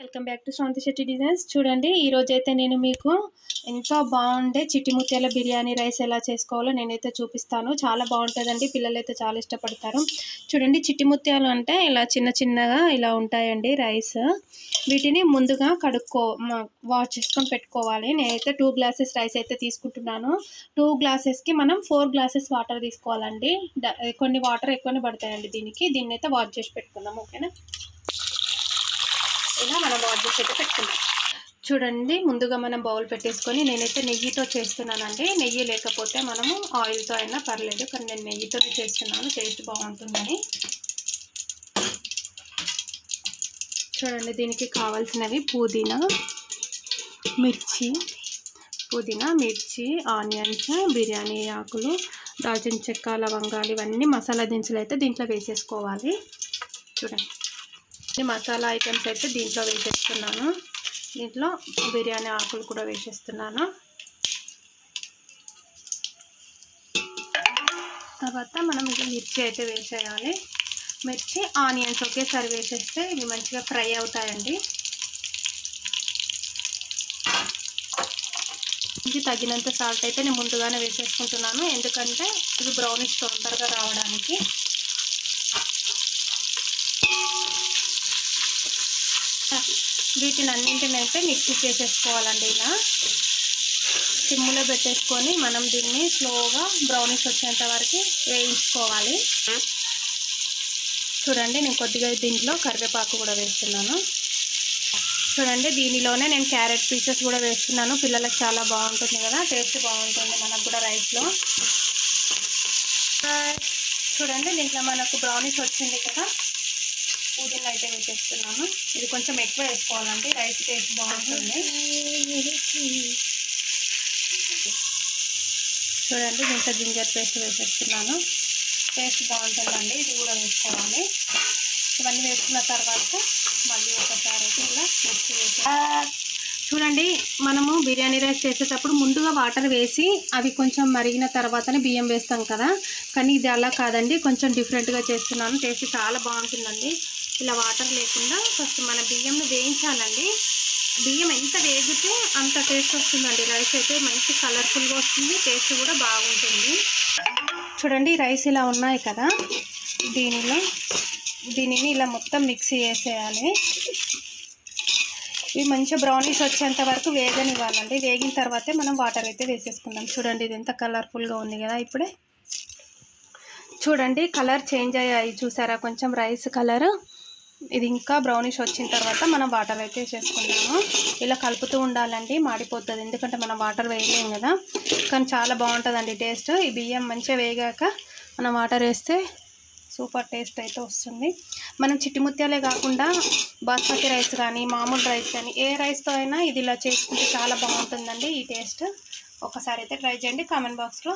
Welcome back to Shanti Shetty designs. చూడండి ఈరోజైతే అయితే నేను మీకు ఎంతో బాగుండే చిట్టి ముత్యాల బిర్యానీ రైస్ ఎలా చేసుకోవాలో నేనైతే చూపిస్తాను. చాలా బాగుంటుందండి పిల్లలు అయితే చాలా ఇష్టపడతారు. చూడండి చిట్టి ముత్యాలు అంటే ఇలా చిన్న చిన్నగా ఇలా ఉంటాయండి రైస్. వీటిని ముందుగా కడుక్కో వాష్ చేసుకొని పెట్టుకోవాలి. నేనైతే టూ గ్లాసెస్ రైస్ అయితే తీసుకుంటున్నాను. టూ గ్లాసెస్కి మనం ఫోర్ గ్లాసెస్ వాటర్ తీసుకోవాలండి. కొన్ని వాటర్ ఎక్కువనే పడతాయండి దీనికి. దీన్ని అయితే వాష్ చేసి పెట్టుకుందాం ఓకేనా? ఇలా మనం వాష్ చేసి అయితే పెట్టుకుందాం చూడండి ముందుగా మనం బౌల్ పెట్టేసుకొని నేనైతే నెయ్యితో చేస్తున్నానండి. నెయ్యి లేకపోతే మనము ఆయిల్తో అయినా పర్లేదు కానీ నేను నెయ్యితోనే చేస్తున్నాను. టేస్ట్ బాగుంటుందని. చూడండి దీనికి కావాల్సినవి పుదీనా మిర్చి పుదీనా మిర్చి ఆనియన్స్ బిర్యానీ ఆకులు దాల్చిన చెక్క లవంగాలు ఇవన్నీ మసాలా దినుసులు అయితే దీంట్లో వేసేసుకోవాలి. చూడండి. మసాలా ఐటమ్స్ అయితే దీంట్లో వేసేస్తున్నాను. దీంట్లో బిర్యానీ ఆకులు కూడా వేసేస్తున్నాను. తర్వాత మనం ఇది మిర్చి అయితే వేసేయాలి. మిర్చి ఆనియన్స్ ఒకేసారి వేసేస్తే ఇవి మంచిగా ఫ్రై అవుతాయండి. ఇది తగినంత సాల్ట్ అయితే నేను ముందుగానే వేసేసుకుంటున్నాను. ఎందుకంటే ఇది బ్రౌనిష్ తొందరగా రావడానికి వీటిని అన్నింటిని అయితే మిక్సీ చేసేసుకోవాలండి ఇలా. సిమ్లో పెట్టేసుకొని మనం దీన్ని స్లోగా బ్రౌనీస్ వచ్చేంత వరకు వేయించుకోవాలి. చూడండి నేను కొద్దిగా దీంట్లో కరివేపాకు కూడా వేస్తున్నాను. చూడండి దీనిలోనే నేను క్యారెట్ పీసెస్ కూడా వేస్తున్నాను. పిల్లలకు చాలా బాగుంటుంది కదా టేస్ట్ బాగుంటుంది మనకు కూడా రైస్లో. చూడండి దీంట్లో మనకు బ్రౌనీస్ వచ్చింది కదా. పుదీనా అయితే వేసేస్తున్నాను ఇది కొంచెం ఎక్కువ వేసుకోవాలండి రైస్ టేస్ట్ బాగుంటుంది. చూడండి దీంట్లో జింజర్ పేస్ట్ వేసేస్తున్నాను. టేస్ట్ బాగుంటుందండి ఇది కూడా వేసుకోవాలి. ఇవన్నీ వేసుకున్న తర్వాత మళ్ళీ ఒకసారి అయితే ఇలా మిక్సీ వేసి చూడండి మనము బిర్యానీ రైస్ చేసేటప్పుడు ముందుగా వాటర్ వేసి అవి కొంచెం మరిగిన తర్వాతనే బియ్యం వేస్తాం కదా. కానీ ఇది అలా కాదండి కొంచెం డిఫరెంట్గా చేస్తున్నాను. టేస్ట్ చాలా బాగుంటుందండి. ఇలా వాటర్ లేకుండా ఫస్ట్ మన బియ్యంను వేయించాలండి. బియ్యం ఎంత వేగితే అంత టేస్ట్ వస్తుందండి. రైస్ అయితే మంచి కలర్ఫుల్గా వస్తుంది టేస్ట్ కూడా బాగుంటుంది. చూడండి రైస్ ఇలా ఉన్నాయి కదా. దీనిలో దీనిని ఇలా మొత్తం మిక్సీ చేసేయాలి. ఇవి మంచిగా బ్రౌనిష్ వచ్చేంత వరకు వేగనివ్వాలండి. వేగిన తర్వాతే మనం వాటర్ అయితే వేసేసుకుందాం. చూడండి ఇది ఎంత కలర్ఫుల్గా ఉంది కదా ఇప్పుడే. చూడండి కలర్ చేంజ్ అయ్యాయి. చూసారా? కొంచెం రైస్ కలర్. ఇది ఇంకా బ్రౌనిష్ వచ్చిన తర్వాత మనం వాటర్ అయితే వేసేసుకున్నాము ఇలా కలుపుతూ ఉండాలండి మాడిపోతుంది. ఎందుకంటే మనం వాటర్ వేయలేం కదా. కానీ చాలా బాగుంటుందండి టేస్ట్ ఈ బియ్యం మంచిగా వేగాక మనం వాటర్ వేస్తే సూపర్ టేస్ట్ అయితే వస్తుంది. మనం చిట్టి ముత్యాలే కాకుండా బాస్మతి రైస్ కానీ మామూలు రైస్ కానీ ఏ రైస్తో అయినా ఇది ఇలా చేసుకుంటే చాలా బాగుంటుందండి ఈ టేస్ట్ ఒకసారి అయితే ట్రై చేయండి. కామెంట్ బాక్స్లో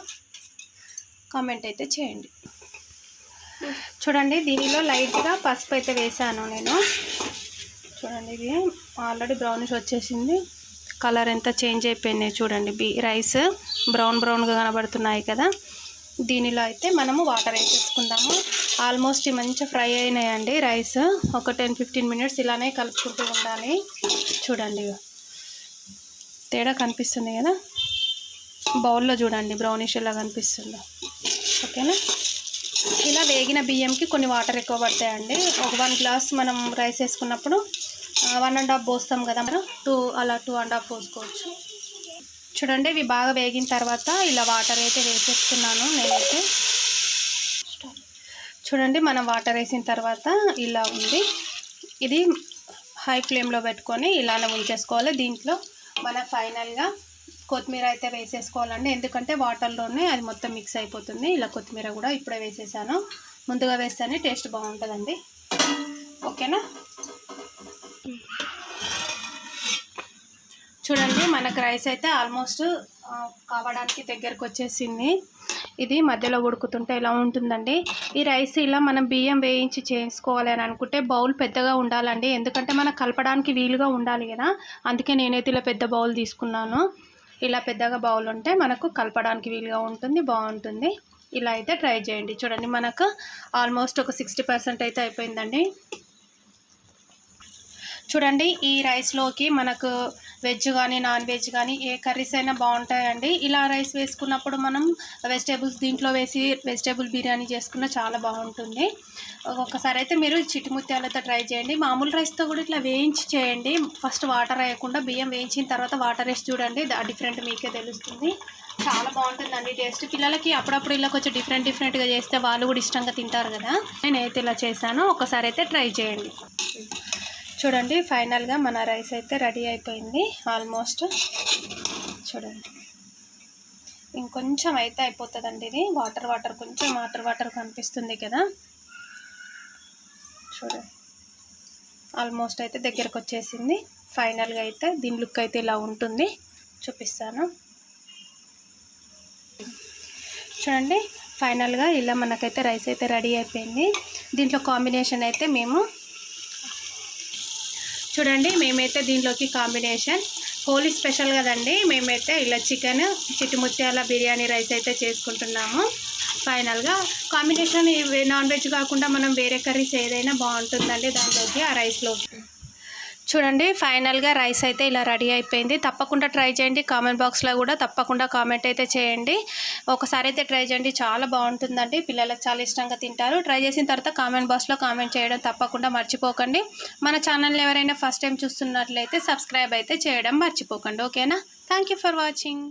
కామెంట్ అయితే చేయండి. చూడండి దీనిలో లైట్గా పసుపు అయితే వేసాను నేను. చూడండి ఇది ఆల్రెడీ బ్రౌనిష్ వచ్చేసింది. కలర్ ఎంత చేంజ్ అయిపోయింది చూడండి బి రైస్ బ్రౌన్ బ్రౌన్గా కనబడుతున్నాయి కదా. దీనిలో అయితే మనము వాటర్ వేసేసుకుందాము. ఆల్మోస్ట్ మంచిగా ఫ్రై అయినాయండి రైస్. ఒక టెన్ ఫిఫ్టీన్ మినిట్స్ ఇలానే కలుపుకుంటూ ఉండాలి. చూడండి తేడా కనిపిస్తుంది కదా? బౌల్లో చూడండి బ్రౌనిష్ ఎలా కనిపిస్తుందో. ఓకేనా? ఇలా వేగిన బియ్యంకి కొన్ని వాటర్ ఎక్కువ పడతాయండి. ఒక వన్ గ్లాస్ మనం రైస్ వేసుకున్నప్పుడు వన్ అండ్ హాఫ్ పోస్తాం కదా మనం. టూ అలా టూ అండ్ హాఫ్ పోసుకోవచ్చు. చూడండి ఇవి బాగా వేగిన తర్వాత ఇలా వాటర్ అయితే వేసేస్తున్నాను నేనైతే. చూడండి మనం వాటర్ వేసిన తర్వాత ఇలా ఉంది. ఇది హై ఫ్లేమ్లో పెట్టుకొని ఇలానే ఉంచేసుకోవాలి. దీంట్లో మన ఫైనల్గా కొత్తిమీర అయితే వేసేసుకోవాలండి. ఎందుకంటే వాటర్లోనే అది మొత్తం మిక్స్ అయిపోతుంది. ఇలా కొత్తిమీర కూడా ఇప్పుడే వేసేసాను. ముందుగా వేస్తేనే టేస్ట్ బాగుంటుందండి. ఓకేనా? చూడండి మనకు రైస్ అయితే ఆల్మోస్ట్ కావడానికి దగ్గరకు వచ్చేసింది. ఇది మధ్యలో ఉడుకుతుంటే ఇలా ఉంటుందండి? ఈ రైస్ ఇలా మనం బియ్యం వేయించి చేసుకోవాలి అని అనుకుంటే బౌల్ పెద్దగా ఉండాలండి. ఎందుకంటే మనం కలపడానికి వీలుగా ఉండాలి కదా. అందుకే నేనైతే ఇలా పెద్ద బౌల్ తీసుకున్నాను. ఇలా పెద్దగా బౌల్ ఉంటే మనకు కలపడానికి వీలుగా ఉంటుంది బాగుంటుంది. ఇలా అయితే ట్రై చేయండి. చూడండి మనకు ఆల్మోస్ట్ ఒక సిక్స్టీ పర్సెంట్ అయితే అయిపోయిందండి. చూడండి ఈ రైస్లోకి మనకు వెజ్ కానీ నాన్ వెజ్ కానీ ఏ కర్రీస్ అయినా బాగుంటాయండి. ఇలా రైస్ వేసుకున్నప్పుడు మనం వెజిటేబుల్స్ దీంట్లో వేసి వెజిటేబుల్ బిర్యానీ చేసుకున్న చాలా బాగుంటుంది. ఒక్కొక్కసారి అయితే మీరు చిట్టుముత్యాలతో ట్రై చేయండి. మామూలు రైస్తో కూడా ఇట్లా వేయించి చేయండి. ఫస్ట్ వాటర్ వేయకుండా బియ్యం వేయించిన తర్వాత వాటర్ వేసి చూడండి. డిఫరెంట్ మీకే తెలుస్తుంది. చాలా బాగుంటుందండి టేస్ట్. పిల్లలకి అప్పుడప్పుడు ఇలా కొంచెం డిఫరెంట్ డిఫరెంట్గా చేస్తే వాళ్ళు కూడా ఇష్టంగా తింటారు కదా. నేనైతే ఇలా చేశాను. ఒకసారి అయితే ట్రై చేయండి. చూడండి ఫైనల్గా మన రైస్ అయితే రెడీ అయిపోయింది ఆల్మోస్ట్. చూడండి. ఇంకొంచెం అయితే అయిపోతుందండి ఇది. వాటర్ వాటర్ కొంచెం వాటర్ వాటర్ కనిపిస్తుంది కదా. చూడండి. ఆల్మోస్ట్ అయితే దగ్గరకు వచ్చేసింది. ఫైనల్గా అయితే దీని లుక్ అయితే ఇలా ఉంటుంది. చూపిస్తాను. చూడండి ఫైనల్గా ఇలా మనకైతే రైస్ అయితే రెడీ అయిపోయింది. దీంట్లో కాంబినేషన్ అయితే మేము చూడండి మేమైతే దీనిలోకి కాంబినేషన్ హోలీ స్పెషల్ కదండి మేమైతే ఇలా చికెన్ చిట్టుముత్యాల బిర్యానీ రైస్ అయితే చేసుకుంటున్నాము. ఫైనల్గా కాంబినేషన్ నాన్ వెజ్ కాకుండా మనం వేరే కర్రీస్ ఏదైనా బాగుంటుందండి దానిలోకి ఆ రైస్లోకి చూడండి ఫైనల్గా రైస్ అయితే ఇలా రెడీ అయిపోయింది. తప్పకుండా ట్రై చేయండి. కామెంట్ బాక్స్లో కూడా తప్పకుండా కామెంట్ అయితే చేయండి. ఒకసారి అయితే ట్రై చేయండి. చాలా బాగుంటుందండి. పిల్లలకు చాలా ఇష్టంగా తింటారు. ట్రై చేసిన తర్వాత కామెంట్ బాక్స్లో కామెంట్ చేయడం తప్పకుండా మర్చిపోకండి. మన ఛానల్ ఎవరైనా ఫస్ట్ టైం చూస్తున్నట్లయితే సబ్స్క్రైబ్ అయితే చేయడం మర్చిపోకండి. ఓకేనా? Thank you for watching.